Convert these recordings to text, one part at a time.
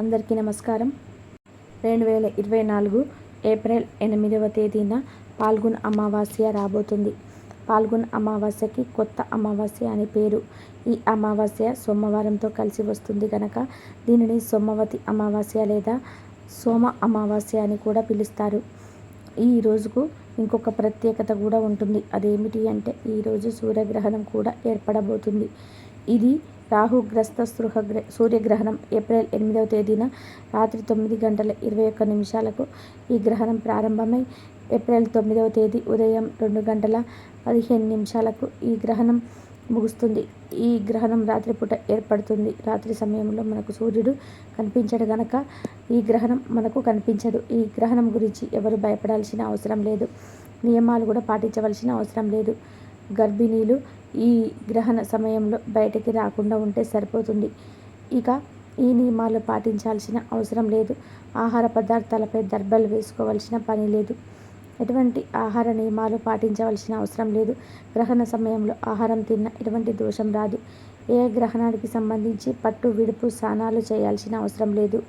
అందరికీ నమస్కారం. రెండు వేల ఇరవై నాలుగు ఏప్రిల్ ఎనిమిదవ తేదీన పాల్గొన అమావాస్య రాబోతుంది. పాల్గొన అమావాస్యకి కొత్త అమావాస్య అని పేరు. ఈ అమావాస్య సోమవారంతో కలిసి వస్తుంది కనుక దీనిని సోమవతి అమావాస్య లేదా సోమ అమావాస్య అని కూడా పిలుస్తారు. ఈ రోజుకు ఇంకొక ప్రత్యేకత కూడా ఉంటుంది. అదేమిటి అంటే ఈరోజు సూర్యగ్రహణం కూడా ఏర్పడబోతుంది. ఇది రాహుగ్రస్త సృహగ్ర సూర్యగ్రహణం ఏప్రిల్ ఎనిమిదవ తేదీన రాత్రి తొమ్మిది గంటల ఇరవై ఒక్క నిమిషాలకు ఈ గ్రహణం ప్రారంభమై ఏప్రిల్ తొమ్మిదవ తేదీ ఉదయం రెండు గంటల పదిహేను నిమిషాలకు ఈ గ్రహణం ముగుస్తుంది. ఈ గ్రహణం రాత్రిపూట ఏర్పడుతుంది. రాత్రి సమయంలో మనకు సూర్యుడు కనిపించడు గనక ఈ గ్రహణం మనకు కనిపించదు. ఈ గ్రహణం గురించి ఎవరు భయపడాల్సిన అవసరం లేదు. నియమాలు కూడా పాటించవలసిన అవసరం లేదు. గర్భిణీలు ఈ గ్రహణ సమయంలో బయటకి రాకుండా ఉంటే సరిపోతుంది. ఇక ఈ నియమాలు పాటించాల్సిన అవసరం లేదు. ఆహార పదార్థాలపై దర్బలు వేసుకోవాల్సిన పని లేదు. ఎటువంటి ఆహార నియమాలు పాటించవలసిన అవసరం లేదు. గ్రహణ సమయంలో ఆహారం తిన్న ఎటువంటి దోషం రాదు. ఏ గ్రహణానికి సంబంధించి పట్టు విడుపు స్నానాలు చేయాల్సిన అవసరం లేదు.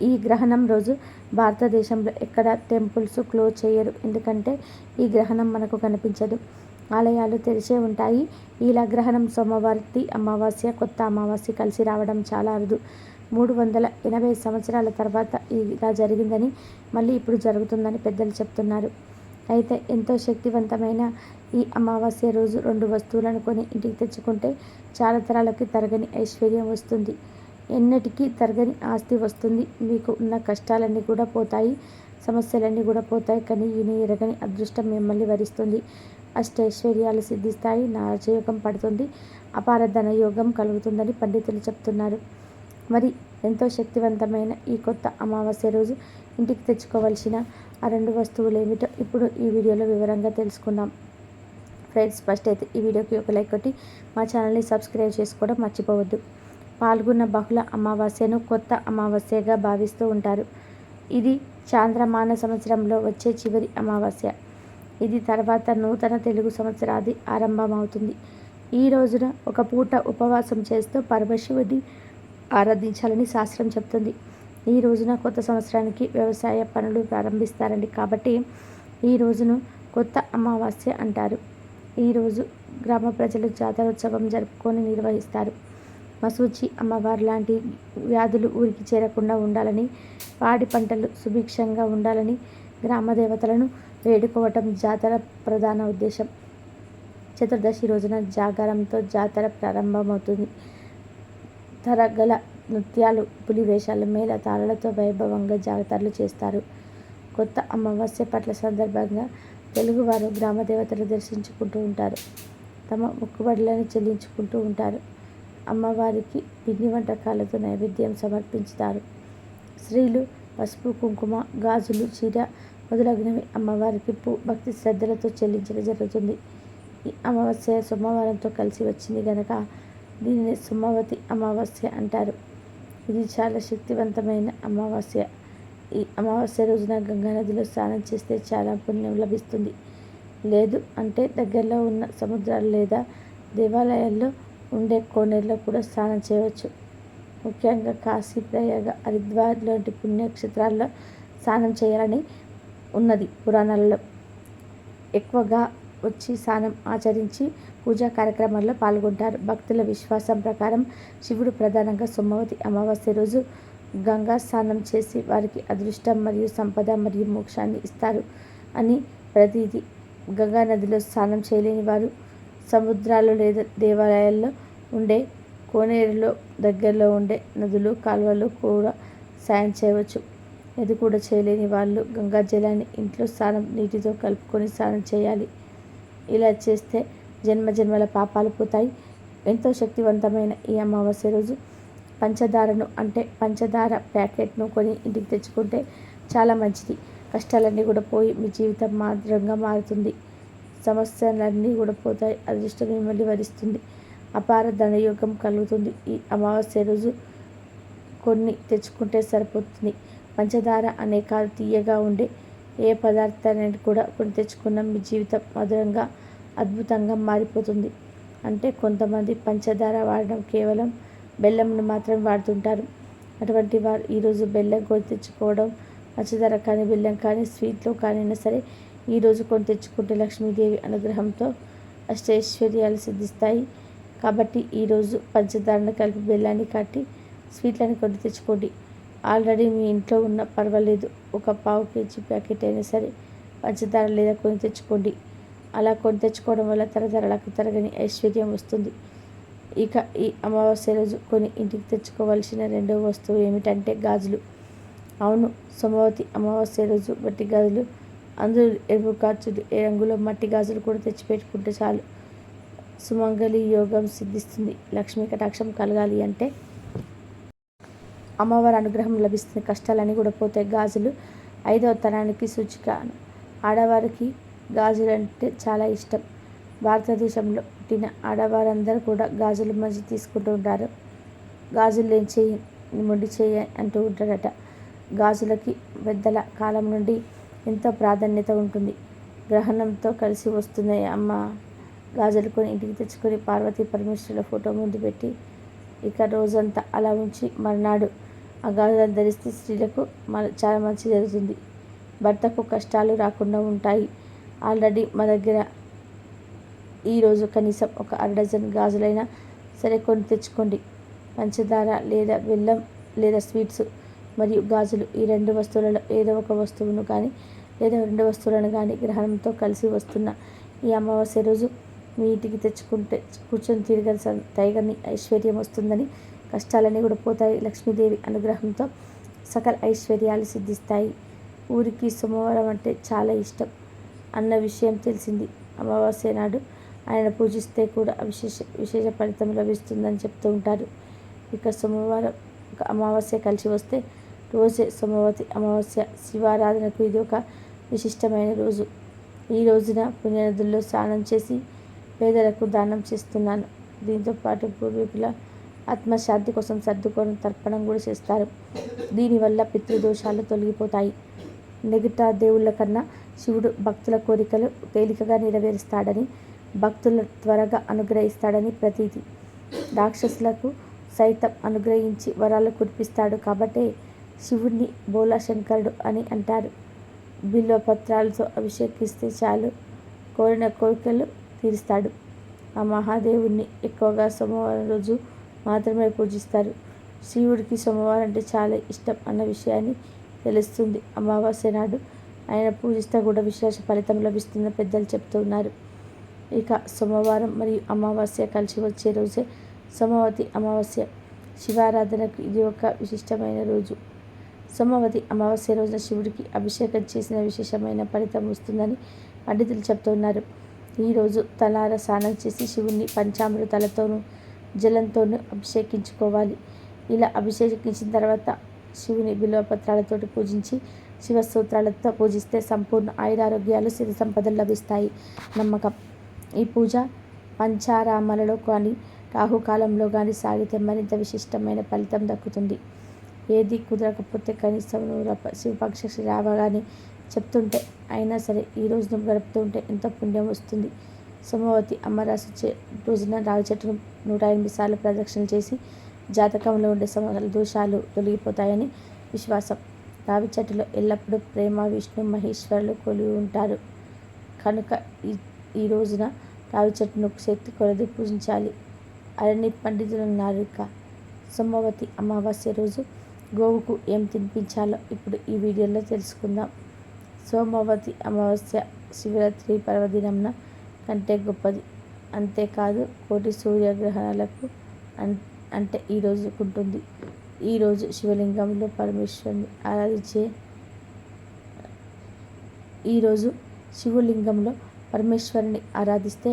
ఈ గ్రహణం రోజు భారతదేశంలో ఎక్కడ టెంపుల్స్ క్లోజ్ చేయరు. ఎందుకంటే ఈ గ్రహణం మనకు కనిపించదు. ఆలయాలు తెరిచే ఉంటాయి. ఇలా గ్రహణం సోమవారి అమావాస్య కొత్త అమావాస్య కలిసి రావడం చాలా అరుదు. మూడు వందల ఎనభై సంవత్సరాల తర్వాత ఇలా జరిగిందని మళ్ళీ ఇప్పుడు జరుగుతుందని పెద్దలు చెప్తున్నారు. అయితే ఎంతో శక్తివంతమైన ఈ అమావాస్య రోజు రెండు వస్తువులను కొని ఇంటికి తెచ్చుకుంటే చాలా తరాలకి తరగని ఐశ్వర్యం వస్తుంది. ఎన్నటికీ తరగని ఆస్తి వస్తుంది. మీకు ఉన్న కష్టాలన్నీ కూడా పోతాయి సమస్యలన్నీ కూడా పోతాయి. కానీ ఈయన ఎరగని అదృష్టం మిమ్మల్ని వరిస్తుంది. అష్టైశ్వర్యాలు సిద్ధిస్తాయి. నారచయోగం పడుతుంది. అపార ధనయోగం కలుగుతుందని పండితులు చెప్తున్నారు. మరి ఎంతో శక్తివంతమైన ఈ కొత్త అమావాస్య రోజు ఇంటికి తెచ్చుకోవలసిన ఆ రెండు వస్తువులు ఏమిటో ఇప్పుడు ఈ వీడియోలో వివరంగా తెలుసుకుందాం. ఫ్రెండ్స్ ఫస్ట్ అయితే ఈ వీడియోకి ఒక లైక్ కొట్టి మా ఛానల్ని సబ్స్క్రైబ్ చేసుకోవడం మర్చిపోవద్దు. పాల్గొన్న బహుళ అమావాస్యను కొత్త అమావాస్యగా భావిస్తూ ఉంటారు. ఇది చాంద్రమాన సంవత్సరంలో వచ్చే చివరి అమావాస్య. ఇది తర్వాత నూతన తెలుగు సంవత్సరాది ఆరంభమవుతుంది. ఈ రోజున ఒక పూట ఉపవాసం చేస్తూ పరమశివుని ఆరాధించాలని శాస్త్రం చెప్తుంది. ఈ రోజున కొత్త సంవత్సరానికి వ్యవసాయ పనులు ప్రారంభిస్తారండి కాబట్టి ఈ రోజును కొత్త అమావాస్య అంటారు. ఈరోజు గ్రామ ప్రజలు జాతరోత్సవం జరుపుకొని నిర్వహిస్తారు. మసూచి అమ్మవారు లాంటి వ్యాధులు ఊరికి చేరకుండా ఉండాలని పాడి పంటలు సుభిక్షంగా ఉండాలని గ్రామ దేవతలను వేడుకోవటం జాతర ప్రధాన ఉద్దేశం. చతుర్దశి రోజున జాగారంతో జాతర ప్రారంభమవుతుంది. తరగల నృత్యాలు పులివేషాలు మేళ తాళలతో వైభవంగా జాతరలు చేస్తారు. కొత్త అమావాస్య పట్ల సందర్భంగా తెలుగువారు గ్రామ దేవతలు దర్శించుకుంటూ ఉంటారు. తమ మొక్కుబడులను చెల్లించుకుంటూ ఉంటారు. అమ్మవారికి పిండి వంటకాలతో నైవేద్యం సమర్పించుతారు. స్త్రీలు పసుపు కుంకుమ గాజులు చీర మొదలగునవి అమ్మవారికి భక్తి శ్రద్ధలతో చెల్లించడం జరుగుతుంది. ఈ అమావాస్య సోమవారంతో కలిసి వచ్చింది కనుక దీనిని సోమవతి అమావాస్య అంటారు. ఇది చాలా శక్తివంతమైన అమావాస్య. ఈ అమావాస్య రోజున గంగా నదిలో స్నానం చేస్తే చాలా పుణ్యం లభిస్తుంది. లేదు అంటే దగ్గరలో ఉన్న సముద్రాలు లేదా దేవాలయాల్లో ఉండే కోనేరులో కూడా స్నానం చేయవచ్చు. ముఖ్యంగా కాశీ ప్రయాగ హరిద్వార్ లాంటి పుణ్యక్షేత్రాల్లో స్నానం చేయాలని ఉన్నది పురాణాలలో. ఎక్కువగా వచ్చి స్నానం ఆచరించి పూజా కార్యక్రమాల్లో పాల్గొంటారు. భక్తుల విశ్వాసం ప్రకారం శివుడు ప్రధానంగా సోమవతి అమావాస్య రోజు గంగా స్నానం చేసి వారికి అదృష్టం మరియు సంపద మరియు మోక్షాన్ని ఇస్తారు అని ప్రతీది గంగా నదిలో స్నానం చేయలేని వారు సముద్రాలు లేదా దేవాలయాల్లో ఉండే కోనేరులో దగ్గరలో ఉండే నదులు కాలువలు కూడా సాయం చేయవచ్చు. ఇది కూడా చేయలేని వాళ్ళు గంగా జలాన్ని ఇంట్లో స్నానం నీటితో కలుపుకొని స్నానం చేయాలి. ఇలా చేస్తే జన్మ జన్మల పాపాలు పోతాయి. ఎంతో శక్తివంతమైన ఈ అమావాస్య రోజు. పంచదారను అంటే పంచదార ప్యాకెట్ను కొని ఇంటికి తెచ్చుకుంటే చాలా మంచిది. కష్టాలన్నీ కూడా పోయి మీ జీవితం మాత్రంగా మారుతుంది. సమస్యలన్నీ కూడా పోతాయి. అదృష్టం మిమ్మల్ని వరిస్తుంది. అపార ధనయోగం కలుగుతుంది. ఈ అమావాస్య రోజు కొన్ని తెచ్చుకుంటే సరిపోతుంది. పంచదార అనే కాదు తీయగా ఉండే ఏ పదార్థాన్ని కూడా కొని తెచ్చుకున్న మీ జీవితం మధురంగా అద్భుతంగా మారిపోతుంది. అంటే కొంతమంది పంచదార వాడడం కేవలం బెల్లంను మాత్రం వాడుతుంటారు. అటువంటి వారు ఈరోజు బెల్లం కొని తెచ్చుకోవడం పంచదార కానీ బెల్లం కానీ స్వీట్లో కానీ సరే ఈరోజు కొని తెచ్చుకుంటే లక్ష్మీదేవి అనుగ్రహంతో అష్టైశ్వర్యాలు సిద్ధిస్తాయి. కాబట్టి ఈరోజు పంచదారను కలిపి బెల్లాన్ని కట్టి స్వీట్లను కొని తెచ్చుకోండి. ఆల్రెడీ మీ ఇంట్లో ఉన్న పర్వాలేదు. ఒక పావు కేజీ ప్యాకెట్ అయినా సరే పంచదార లేదా కొని తెచ్చుకోండి. అలా కొని తెచ్చుకోవడం వల్ల తరతరలకు తరగని ఐశ్వర్యం వస్తుంది. ఇక ఈ అమావాస్య రోజు కొని ఇంటికి తెచ్చుకోవాల్సిన రెండవ వస్తువు ఏమిటంటే గాజులు. అవును సోమవతి అమావాస్య రోజు మట్టి గాజులు. అందరూ ఎరుపు గాజులు ఏ రంగులో మట్టి గాజులు కూడా తెచ్చిపెట్టుకుంటే చాలు. సుమంగళి యోగం సిద్ధిస్తుంది. లక్ష్మీ కటాక్షం కలగాలి అంటే అమ్మవారి అనుగ్రహం లభిస్తుంది కష్టాలన్నీ కూడా పోతాయి. గాజులు ఐదవ తరానికి సూచిక. ఆడవారికి గాజులు అంటే చాలా ఇష్టం. భారతదేశంలో పుట్టిన ఆడవారందరూ కూడా గాజులు మంచి తీసుకుంటూ ఉంటారు. గాజులు లేని చేయి ముడి చేయి అంటూ ఉంటారట. గాజులకి పెద్దల కాలం నుండి ఎంతో ప్రాధాన్యత ఉంటుంది. గ్రహణంతో కలిసి వస్తున్నాయి అమ్మ. గాజులు కొని ఇంటికి తెచ్చుకొని పార్వతీ పరమేశ్వరుల ఫోటో ముందు పెట్టి ఇక రోజంతా అలా ఉంచి మర్నాడు ఆ గాజులను ధరిస్తే స్త్రీలకు మన చాలా మంచి జరుగుతుంది. భర్తకు కష్టాలు రాకుండా ఉంటాయి. ఆల్రెడీ మా దగ్గర ఈరోజు కనీసం ఒక అర డజన్ గాజులైనా సరే కొని తెచ్చుకోండి. పంచదార లేదా బెల్లం లేదా స్వీట్స్ మరియు గాజులు ఈ రెండు వస్తువులలో ఏదో ఒక వస్తువును కానీ లేదా రెండు వస్తువులను కానీ గ్రహణంతో కలిసి వస్తున్న ఈ అమావాస్య రోజు మీ ఇంటికి తెచ్చుకుంటే కూర్చొని తిరగని తైగని ఐశ్వర్యం వస్తుందని కష్టాలన్నీ కూడా పోతాయి. లక్ష్మీదేవి అనుగ్రహంతో సకల ఐశ్వర్యాలు సిద్ధిస్తాయి. ఊరికి సోమవారం అంటే చాలా ఇష్టం. అన్న విషయం తెలిసింది. అమావాస్య నాడు ఆయన పూజిస్తే కూడా విశేష విశేష ఫలితం లభిస్తుందని చెప్తూ ఉంటారు. ఇక సోమవారం ఒక అమావాస్య కలిసి వస్తే రోజే సోమవతి అమావాస్య శివారాధనకు ఇది ఒక విశిష్టమైన రోజు. ఈ రోజున పుణ్యనదుల్లో స్నానం చేసి పేదలకు దానం చేస్తున్నాను. దీంతో పాటు పూర్వీకుల ఆత్మశాంతి కోసం సర్దుకొని తర్పణం కూడా చేస్తారు. దీనివల్ల పితృదోషాలు తొలగిపోతాయి. మిగతా దేవుళ్ళ కన్నా శివుడు భక్తుల కోరికలు తేలికగా నెరవేరుస్తాడని భక్తులు త్వరగా అనుగ్రహిస్తాడని ప్రతీతి. రాక్షసులకు సైతం అనుగ్రహించి వరాలు కురిపిస్తాడు కాబట్టే శివుణ్ణి బోలాశంకరుడు అని అంటారు. బిల్వపత్రాలతో అభిషేకిస్తే చాలు కోరిన కోరికలు తీరుస్తాడు. ఆ మహాదేవుణ్ణి ఎక్కువగా సోమవారం రోజు మాత్రమే పూజిస్తారు. శివుడికి సోమవారం అంటే చాలా ఇష్టం అన్న విషయాన్ని తెలుస్తుంది. అమావాస్య నాడు ఆయన పూజిస్తే కూడా విశేష ఫలితం లభిస్తుందని పెద్దలు చెప్తున్నారు ఇక సోమవారం మరియు అమావాస్య కలిసి వచ్చే రోజే సోమవతి అమావాస్య శివారాధనకు ఇది ఒక విశిష్టమైన రోజు. సోమవతి అమావాస్య రోజున శివుడికి అభిషేకం చేసిన విశేషమైన ఫలితం వస్తుందని పండితులు చెప్తున్నారు ఈరోజు తలార స్నానం చేసి శివుణ్ణి పంచామృతాలతోనూ జలంతోనూ అభిషేకించుకోవాలి. ఇలా అభిషేకించిన తర్వాత శివుని బిల్వపత్రాలతో పూజించి శివస్తోత్రాలతో పూజిస్తే సంపూర్ణ ఆయురారోగ్యాలు సిరి సంపదలు లభిస్తాయి. నమ్మకం. ఈ పూజ పంచారామాలలో కానీ రాహుకాలంలో కానీ సాగితే మరింత విశిష్టమైన ఫలితం దక్కుతుంది. ఏది కుదరకపోతే కనీసం నువ్వు శివపక్ష రావగానే చెప్తుంటే అయినా సరే ఈ రోజును గడుపుతుంటే ఎంతో పుణ్యం వస్తుంది. సోమవతి అమ్మరాశి చే రోజున రావి చెట్టును నూట ఎనిమిది సార్లు ప్రదక్షిణ చేసి జాతకంలో ఉండే సమస్యల దోషాలు తొలగిపోతాయని విశ్వాసం. రావి చెట్టులో ఎల్లప్పుడూ ప్రేమ విష్ణు మహేశ్వరులు కొలివి ఉంటారు. కనుక ఈ ఈ రోజున రావి చెట్టును శక్తి కొలది పూజించాలి. అరణ్య పండితులు ఉన్నారు ఇక. సోమవతి అమావాస్య రోజు గోవుకు ఏం తినిపించాలో ఇప్పుడు ఈ వీడియోలో తెలుసుకుందాం. సోమవతి అమావాస్య శివరాత్రి పర్వదినంన కంటే గొప్పది. అంతేకాదు కోటి సూర్యగ్రహణాలకు అన్ అంటే ఈరోజు ఉంటుంది ఈరోజు శివలింగంలో పరమేశ్వరుని ఆరాధించే ఈరోజు శివలింగంలో పరమేశ్వరుని ఆరాధిస్తే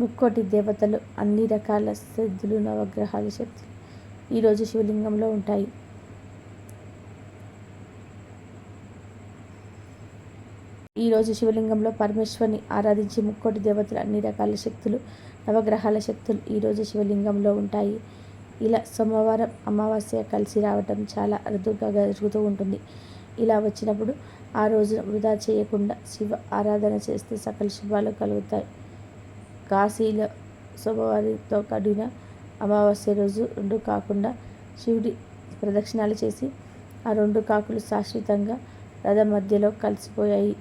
ముక్కోటి దేవతలు అన్ని రకాల సిద్ధులు నవగ్రహాల శక్తులు ఈరోజు శివలింగంలో ఉంటాయి. ఈరోజు శివలింగంలో పరమేశ్వరిని ఆరాధించి ముక్కోటి దేవతలు అన్ని రకాల శక్తులు నవగ్రహాల శక్తులు ఈరోజు శివలింగంలో ఉంటాయి. ఇలా సోమవారం అమావాస్య కలిసి రావటం చాలా అరుదుగా జరుగుతూ ఉంటుంది. ఇలా వచ్చినప్పుడు ఆ రోజున వృధా చేయకుండా శివ ఆరాధన చేస్తే సకల శుభాలు కలుగుతాయి. కాశీలో సోమవారితో కడిగిన అమావాస్య రోజు రెండు కాకుండా శివుడి ప్రదక్షిణాలు చేసి ఆ రెండు కాకులు శాశ్వతంగా రథం మధ్యలో కలిసిపోయాయి.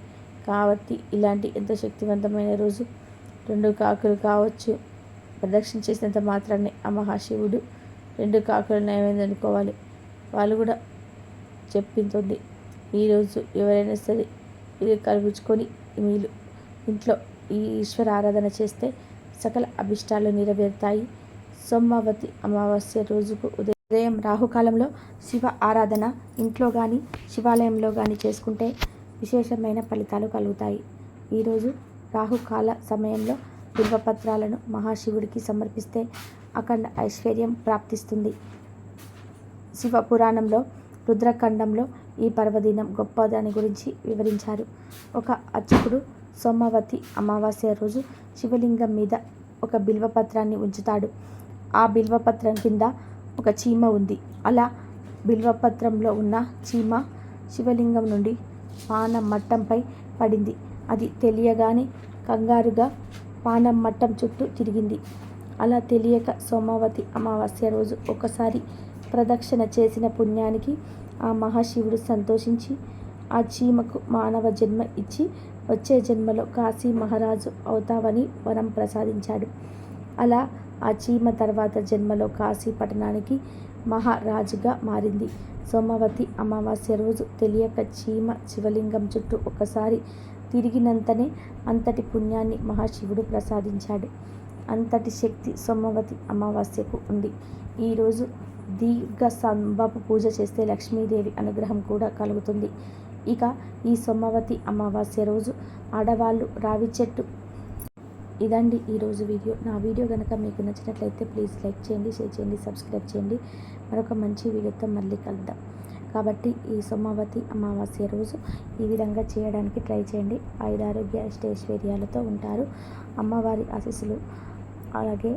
కాబట్టి ఇలాంటి ఎంతో శక్తివంతమైన రోజు రెండు కాకులు కావచ్చు. ప్రదక్షిణ చేసినంత మాత్రాన్ని ఆ మహాశివుడు రెండు కాకులు నయమైంది అనుకోవాలి. వాళ్ళు కూడా చెప్పింది. ఈరోజు ఎవరైనా సరే ఇది కలుగుచుకొని మీరు ఇంట్లో ఈ ఈశ్వర ఆరాధన చేస్తే సకల అభిష్టాలు నెరవేరుతాయి. సోమవతి అమావాస్య రోజుకు ఉదయం రాహుకాలంలో శివ ఆరాధన ఇంట్లో కానీ శివాలయంలో కానీ చేసుకుంటే విశేషమైన ఫలితాలు కలుగుతాయి. ఈరోజు రాహుకాల సమయంలో బిల్వపత్రాలను మహాశివుడికి సమర్పిస్తే అఖండ ఐశ్వర్యం ప్రాప్తిస్తుంది. శివ పురాణంలో రుద్రఖండంలో ఈ పర్వదినం గొప్ప దాని గురించి వివరించారు. ఒక అర్చకుడు సోమవతి అమావాస్య రోజు శివలింగం మీద ఒక బిల్వపత్రాన్ని ఉంచుతాడు. ఆ బిల్వపత్రం కింద ఒక చీమ ఉంది. అలా బిల్వపత్రంలో ఉన్న చీమ శివలింగం నుండి పానం మట్టంపై పడింది. అది తెలియగానే కంగారుగా పానం మట్టం చుట్టూ తిరిగింది. అలా తెలియక సోమావతి అమావాస్య రోజు ఒకసారి ప్రదక్షిణ చేసిన పుణ్యానికి ఆ మహాశివుడు సంతోషించి ఆ చీమకు మానవ జన్మ ఇచ్చి వచ్చే జన్మలో కాశీ మహారాజు అవుతావని వరం ప్రసాదించాడు. అలా ఆ చీమ తర్వాత జన్మలో కాశీ పట్టణానికి మహారాజుగా మారింది. సోమవతి అమావాస్య రోజు తెలియక చీమ శివలింగం చుట్టూ ఒకసారి తిరిగినంతనే అంతటి పుణ్యాన్ని మహాశివుడు ప్రసాదించాడు. అంతటి శక్తి సోమవతి అమావాస్యకు ఉంది. ఈరోజు దీర్ఘ సంభపు పూజ చేస్తే లక్ష్మీదేవి అనుగ్రహం కూడా కలుగుతుంది. ఇక ఈ సోమవతి అమావాస్య రోజు ఆడవాళ్ళు రావి చెట్టు ఇదండి ఈరోజు వీడియో. నా వీడియో కనుక మీకు నచ్చినట్లయితే ప్లీజ్ లైక్ చేయండి షేర్ చేయండి సబ్స్క్రైబ్ చేయండి. మరొక మంచి వీడియోతో మళ్ళీ కలుద్దాం. కాబట్టి ఈ సోమవతి అమావాస్య రోజు ఈ విధంగా చేయడానికి ట్రై చేయండి. ఐదారోగ్య అష్టైశ్వర్యాలతో ఉంటారు అమ్మవారి ఆశీస్సులు. అలాగే